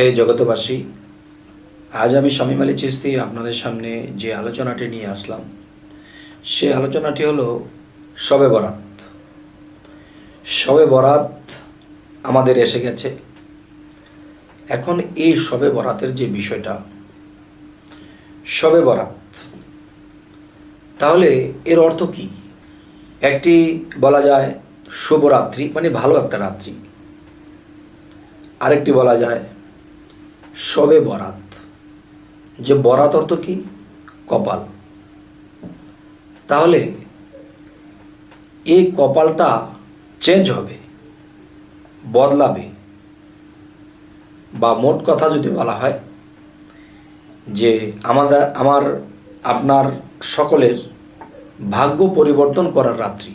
হে জগতবাসী আজ আমি শামীম আলী চিস্তি আপনাদের সামনে যে আলোচনাটি নিয়ে আসলাম, সে আলোচনাটি হলো শবে বরাত। শবে বরাত আমাদের এসে গেছে। এখন এই শবে বরাতের যে বিষয়টা, শবে বরাত, তাহলে এর অর্থ কি? একটি বলা যায় শুভরাত্রি মানে ভালো একটা রাত্রি। আরেকটি বলা যায় শবে বরাত। যে বরাত অর্থ কি? কপাল। তাহলে এই কপালটা চেঞ্জ হবে, বদলাবে। বা মোট কথা যদি বলা হয় যে আমাদের, আমার, আপনার সকলের ভাগ্য পরিবর্তন করার রাত্রি।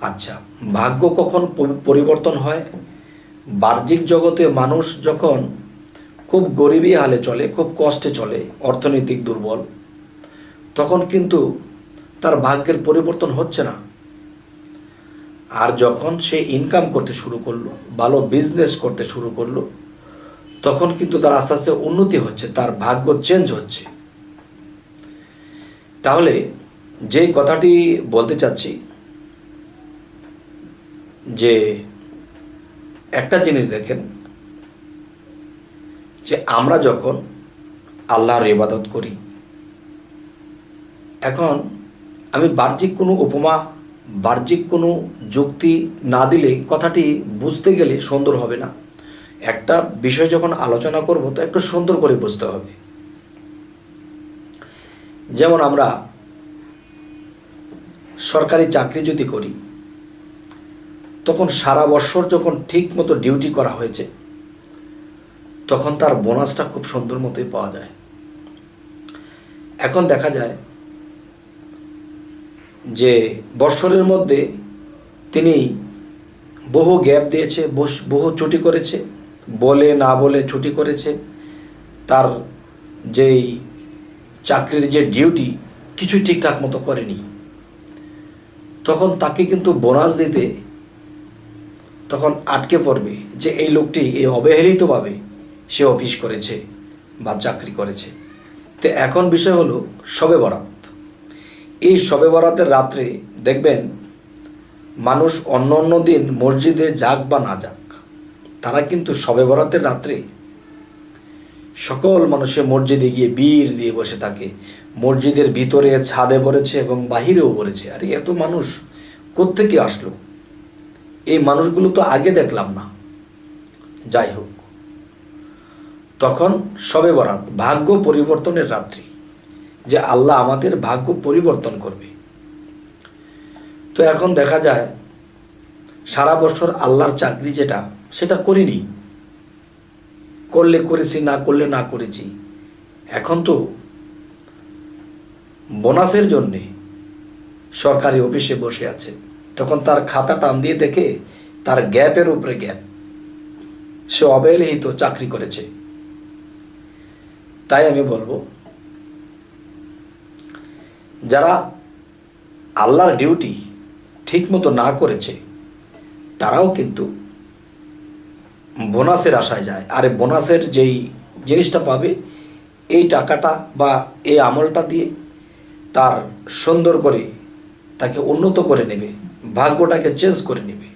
আচ্ছা ভাগ্য কখন পরিবর্তন হয়? বাহ্যিক জগতে মানুষ যখন খুব গরিবী হালে চলে, খুব কষ্টে চলে, অর্থনৈতিক দুর্বল, তখন কিন্তু তার ভাগ্যের পরিবর্তন হচ্ছে না। আর যখন সে ইনকাম করতে শুরু করল, ভালো বিজনেস করতে শুরু করল, তখন কিন্তু তার আস্তে আস্তে উন্নতি হচ্ছে, তার ভাগ্য চেঞ্জ হচ্ছে। তাহলে যে কথাটি বলতে চাচ্ছি, যে একটা জিনিস দেখেন, যে আমরা যখন আল্লাহর ইবাদত করি, এখন আমি বাহ্যিক কোনো উপমা, বাহ্যিক কোনো যুক্তি না দিলে কথাটি বুঝতে গেলে সুন্দর হবে না। একটা বিষয় যখন আলোচনা করব, তো একটু সুন্দর করে বুঝতে হবে। যেমন আমরা সরকারি চাকরি যদি করি তখন সারা বছর যখন ঠিক মতো ডিউটি করা হয়েছে, তখন তার বোনাসটা খুব সুন্দর মতোই পাওয়া যায়। এখন দেখা যায় যে বৎসরের মধ্যে তিনি বহু গ্যাপ দিয়েছে বহু ছুটি করেছে, বলে না বলে ছুটি করেছে। তার যেই চাকরির যে ডিউটি, কিছুই ঠিকঠাক মতো করেনি। তখন তাকে কিন্তু বোনাস দিতে তখন আটকে পড়বে যে এই লোকটি এই অবহেলিতভাবে সে অফিস করেছে বা চাকরি করেছে। তো এখন বিষয় হলো শবে বরাত। এই শবে বরাতের রাত্রে দেখবেন মানুষ অন্য অন্য দিন মসজিদে যাক বা না যাক, তারা কিন্তু শবে বরাতের রাত্রে সকল মানুষে মসজিদে গিয়ে বীর দিয়ে বসে থাকে। মসজিদের ভিতরে ছাদে পড়েছে এবং বাহিরেও পড়েছে। আরে এত মানুষ কোত্থেকে আসলো? এই মানুষগুলো তো আগে দেখলাম না। যাই হোক। তখন সবে বরাত, ভাগ্য পরিবর্তনের রাত্রি, যে আল্লাহ আমাদের ভাগ্য পরিবর্তন করবে। তো এখন দেখা যায়, সারা বছর আল্লাহর চাকরি যেটা, সেটা করিনি। করলে করেছি, না করলে না করেছি। এখন তো বোনাসের জন্যে সরকারি অফিসে বসে আছে। তখন তার খাতা টান দিয়ে দেখে তার গ্যাপের উপরে গ্যাপ। সে অবহেলিত চাকরি করেছে। তাই আমি বলব, যারা আল্লাহর ডিউটি ঠিকমতো না করেছে, তারাও কিন্তু বোনাসের আশায় যায়। আর বোনাসের যেই জিনিসটা পাবে, এই টাকাটা বা এই আমলটা দিয়ে তার সুন্দর করে তাকে উন্নত করে নেবে। ভাগ্যটাকে চেঞ্জ করে নেবে।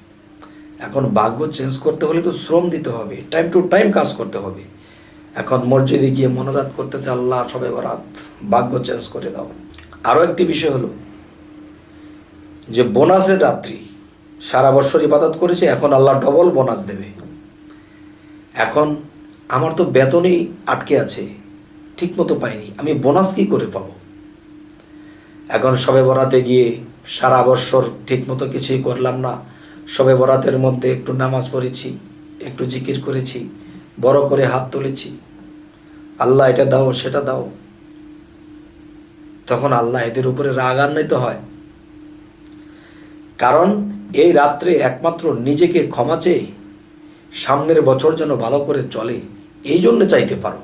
এখন ভাগ্য চেঞ্জ করতে হলে তো শ্রম দিতে হবে টাইম টু টাইম কাজ করতে হবে। এখন মসজিদে গিয়ে মনোজাত করতেছে আল্লাহ, সবে বরাত, ভাগ্য চেঞ্জ করে দাও। আরও একটি বিষয় হলো যে বোনাসের রাত্রি, সারা বছর ইবাদত করেছে, এখন আল্লাহ ডবল বোনাস দেবে। এখন আমার তো বেতনই আটকে আছে ঠিক মতো পাইনি, আমি বোনাস কি করে পাবো? এখন সবে বরাতে গিয়ে সারা বৎসর ঠিক মতো কিছুই করলাম না। সবে বরাতের মধ্যে একটু নামাজ পড়েছি, একটু জিকির করেছি, বড় করে হাত তুলেছি। আল্লাহ এটা দাও, সেটা দাও। তখন আল্লাহ এদের উপরে রাগান্বিত হয়। কারণ এই রাত্রে একমাত্র নিজেকে ক্ষমা চেয়ে সামনের বছর যেন ভালো করে চলে, এই জন্য চাইতে পারো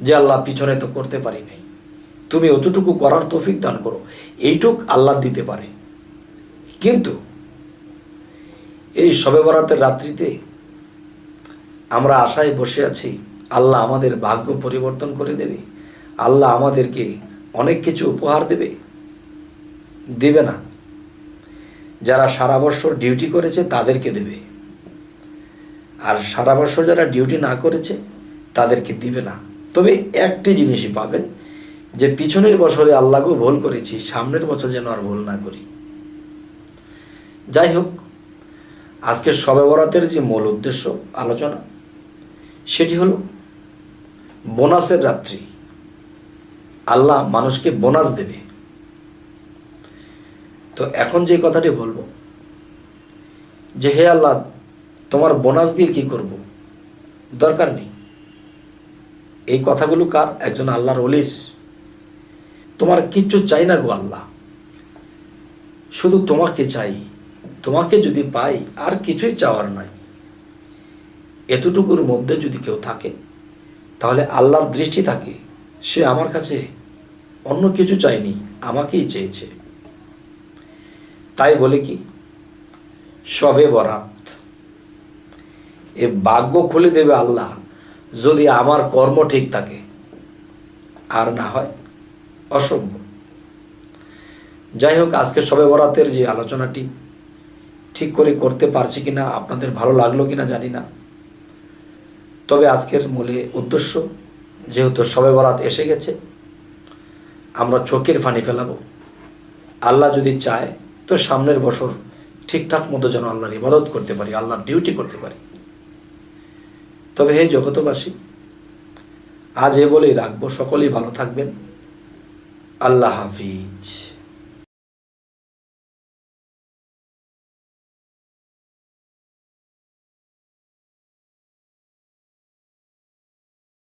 যে আল্লাহ পিছনে তো করতে পারি নাই। তুমি অতটুকু করার তৌফিক দান করো। এইটুক আল্লাহ দিতে পারে। কিন্তু এই শবে বরাতের রাত্রিতে আমরা আশায় বসে আছি, আল্লাহ আমাদের ভাগ্য পরিবর্তন করে দেবে। আল্লাহ আমাদেরকে অনেক কিছু উপহার দেবে। দেবে না। যারা সারা বছর ডিউটি করেছে তাদেরকে দেবে। আর সারা বছর যারা ডিউটি না করেছে তাদেরকে দিবে না। তবে একটি জিনিসই পাবেন যে পিছনের বছরে আল্লাহকেও ভুল করেছি, সামনের বছর যেন আর ভুল না করি। যাই হোক আজকে শবে বরাতের যে মূল উদ্দেশ্য আলোচনা, সেটি হলো বোনাসের রাত্রি। আল্লাহ মানুষকে বোনাস দেবে। তো এখন যে কথাটি বলব, যে হে আল্লাহ, তোমার বোনাস দিয়ে কি করব? দরকার নেই। এই কথাগুলো কার? একজন আল্লাহর অলির তোমার কিচ্ছু চাই না গো আল্লাহ। শুধু তোমাকে চাই। তোমাকে যদি পাই, আর কিছুই চাওয়ার নাই। এতটুকুর মধ্যে যদি কেউ থাকে, তাহলে আল্লাহর দৃষ্টি থাকে। সে আমার কাছে অন্য কিছু চায়নি, আমাকেই চেয়েছে। তাই বলে কি? সবে বরাত। এ ভাগ্য খুলে দেবে আল্লাহ, যদি আমার কর্ম ঠিক থাকে। আর না হয় অসম্ভব যাই হোক, আজকে সবে বরাতের যে আলোচনাটি ঠিক করে করতে পারছি কিনা, আপনাদের ভালো লাগল কিনা জানি না। তবে আজকের মূলে উদ্দেশ্য, যেহেতু সবে বরাত এসে গেছে, আমরা চোখের ফানি ফেলাবো। আল্লাহ যদি চায়, তো সামনের বছর ঠিকঠাক মতো যেন আল্লাহর ইবাদত করতে পারি, আল্লাহর ডিউটি করতে পারি। তবে হে জগতবাসী আজ এ বলেই রাখব, সকলেই ভালো থাকবেন। আল্লাহ হাফিজ।